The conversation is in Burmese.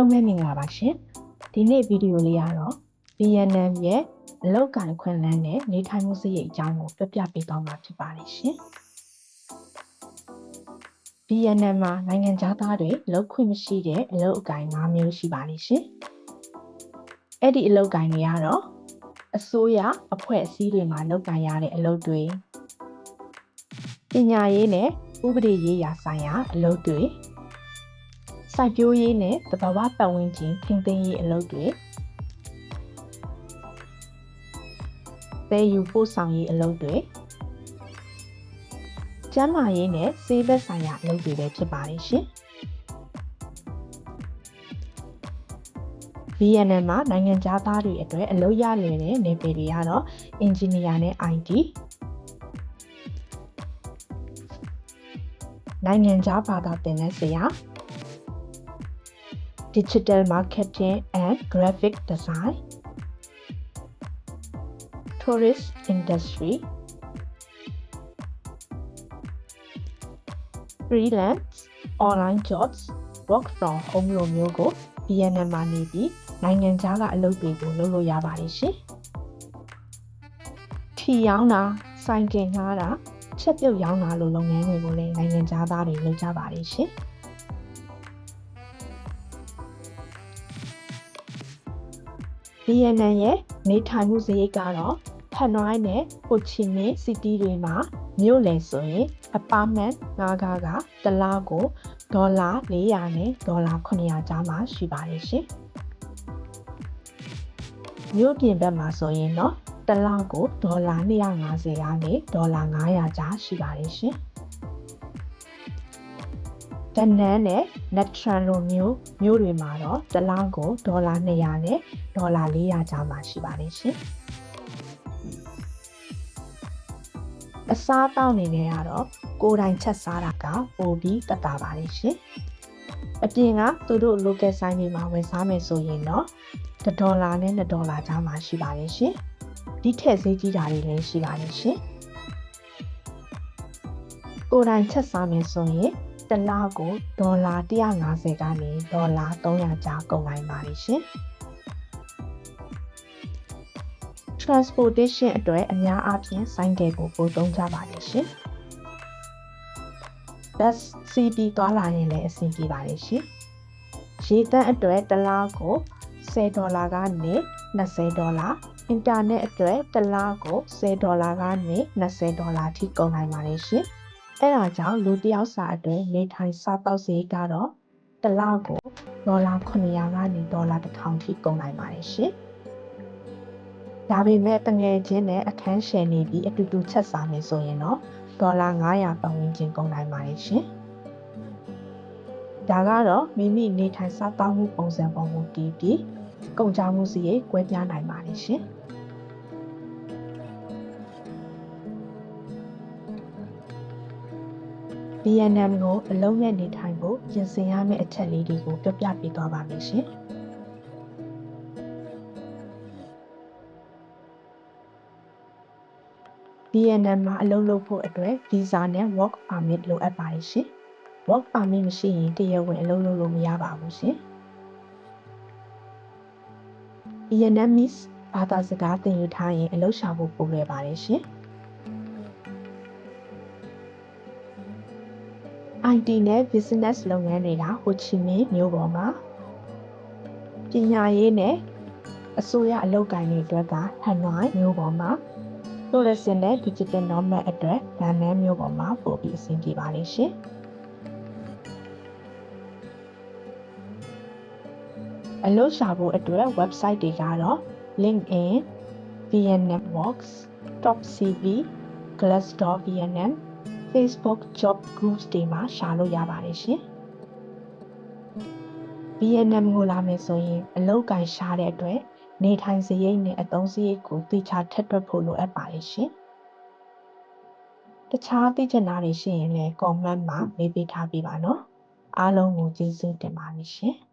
လုံးပဲမင်္ဂလာပါရှင်ဒီနေ့ဗီဒီယိုလေးကတော့ VNM ရဲ့အလောက်ကန်ခွင့်လန်းနဲ့နေထိုင်မှုစရိတ်အကြောင်းကိုပြပြပေးသွားမှာဖြစ်ပါတယ်ရှင် VNM မှာနိုင်ငံသားတွေလောက်ခွင့်မရှိတဲ့အလောက်အကင်၅မျိုးရှိပါလိမ့်ရှင်အဲ့ဒီအလောက်ကင်တွေကတော့အစိုးရအဖွဲ့အစည်းတွေမှာလောက်ကန်ရတဲ့အလုပ်တွေပညာရေးနဲ့ဥပဒေရေးရာဆိုင်ရာအလုပ်တွေ စိုက်ပျိုးရေးနဲ့သဘာဝပတ်ဝန်းကျင်ထိန်းသိမ်းရေးအလုပ်တွေသယ်ယူပို့ဆောင်ရေးအလုပ်တွေကျန်းမာရေးနဲ့ဆေးဘက်ဆိုင်ရာအလုပ်တွေပဲဖြစ်ပါတယ်ရှင်။ VNN မှာနိုင်ငံသားတွေအတွက်အလုပ်ရလွယ်တဲ့နယ်ပယ်တွေကတော့ Engineer နဲ့ IT နိုင်ငံခြားဘာသာသင်တဲ့ဆရာ Digital Marketing and Graphic Design Tourist Industry Freelance Online Jobs Work from Home လိုမျိုးကို VNN မှာနေပြီးနိုင်ငံခြားကအလုပ်တွေကိုလုပ်လို့ရပါတယ်ရှင်။ထီရောင်းတာစိုင်ကင်ငှားတာချက်ပြုတ်ရောင်းတာလိုလုပ်ငန်းတွေကိုလည်းနိုင်ငံခြားသားတွေလုပ်ကြပါတယ်ရှင်။ VNN ရဲ့နေထိုင်မှုစရိတ်ကတော့ဟန်နွိုင်းနဲ့ဟိုချီမင်းစီတီတွေမှာမြို့လယ်ဆိုရင်အပါမန်ငါးကားကတစ်လကိုဒေါ်လာ400နဲ့ဒေါ်လာ900ကြားမှာရှိပါတယ်ရှင်။မြို့ပြင်ဘက်မှာဆိုရင်တော့တစ်လကိုဒေါ်လာ250ကနေဒေါ်လာ900ကြားရှိပါတယ်ရှင်။ တနန်းနဲ့နက်ထရန်လိုမျိုးမျိုးတွေမှာတော့တစ်လကိုဒေါ်လာ200နဲ့ဒေါ်လာ400ကြားမှာရှိပါတယ်ရှင်။အစားတောက်နေနေရတော့ကိုယ်တိုင်ချက်စားတာကပိုပြီးတက်တာပါလေရှင်။အပြင်ကသူတို့ local ဆိုင်တွေမှာဝယ်စားမယ်ဆိုရင်တော့1ဒေါ်လာနဲ့2ဒေါ်လာကြားမှာရှိပါလေရှင်။ဒီထက်ဈေးကြီးတာတွေလည်းရှိပါလေရှင်။ကိုယ်တိုင်ချက်စားမယ်ဆိုရင် တစ်လကိုဒေါ်လာ150ကနေဒေါ်လာ300ကြားကုန်နိုင်ပါလိမ့်ရှင်။ transportation အတွက်အများအားဖြင့်ဆိုင်ကယ်ကိုပို့သုံးကြပါလိမ့်ရှင်။ bus CP သွားလာရင်လည်းအဆင်ပြေပါလိမ့်ရှင်။ရေသန့်အတွက်တစ်လားကို10ဒေါ်လာကနေ20ဒေါ်လာအင်တာနက်အတွက်တစ်လားကို10ဒေါ်လာကနေ20ဒေါ်လာထိကုန်နိုင်ပါလိမ့်ရှင်။ အဲဒါကြောင့်လူတစ်ယောက်စာအတွက်နေထိုင်စားသောက်စရိတ်ကတော့တစ်လားကိုဒေါ်လာ900ကနေဒေါ်လာ1000ထိကုန်နိုင်ပါတယ်ရှင်။ဒါပေမဲ့တငယ်ချင်းနဲ့အခန်းရှယ်နေပြီးအတူတူချက်စားမယ်ဆိုရင်တော့ဒေါ်လာ900ပတ်ဝန်းကျင်ကုန်နိုင်ပါတယ်ရှင်။ဒါကတော့မိမိနေထိုင်စားသောက်မှုပုံစံပုံကိုတည်ပြီးကုန်ကြမှုစီရိတ်ကွဲပြားနိုင်ပါတယ်ရှင်။ VNM ကိုအလုံးနဲ့နေထိုင်ဖို့ပြင်ဆင်ရမယ့်အချက်လေးတွေကိုပြပြပေးသွားပါမယ်ရှင်။ VNM မှာအလုပ်လုပ်ဖို့အတွက် visa နဲ့ work permit လိုအပ်ပါတယ်ရှင်။ work permit မရှိရင်တရားဝင်အလုပ်လုပ်လို့မရပါဘူးရှင်။ Vietnamese ဘာသာစကားသင်ယူထားရင်အလုပ်ရှာဖို့ပိုလွယ်ပါတယ်ရှင်။ IT နဲ့ business လုပ်ငန်းတွေကဟိုချီမင်းမြို့ပေါ်မှာပညာရေးနဲ့အစိုးရအလုပ်ကိုင်တွေအတွက်ကဟန်နွိုင်းမြို့ပေါ်မှာလို့လက်စင်တဲ့ digital nomad အတွက်ဗန်နန်းမျိုးပေါ်မှာပို့ပြီးအဆင်ပြေပါလိမ့်ရှင်။အလို့ရှာဖို့အတွက် website တွေကတော့ LinkedIn, VNetworks, TopCV, Glassdoor VNM, Facebook Job Groups တွေမှာရှာလို့ရပါတယ်ရှင်။ VNM ကိုလာမယ်ဆိုရင်အလုပ်ကိုင်ရှာတဲ့အတွက်နေထိုင်စရိတ်နဲ့အသုံးစရိတ်ကိုသိချထက်တွက်ဖို့လိုအပ်ပါတယ်ရှင်။တခြားသိချင်တာတွေရှိရင်လည်း comment မှာမေးပေးထားပေးပါနော်။အားလုံးကိုကျေးဇူးတင်ပါတယ်ရှင်။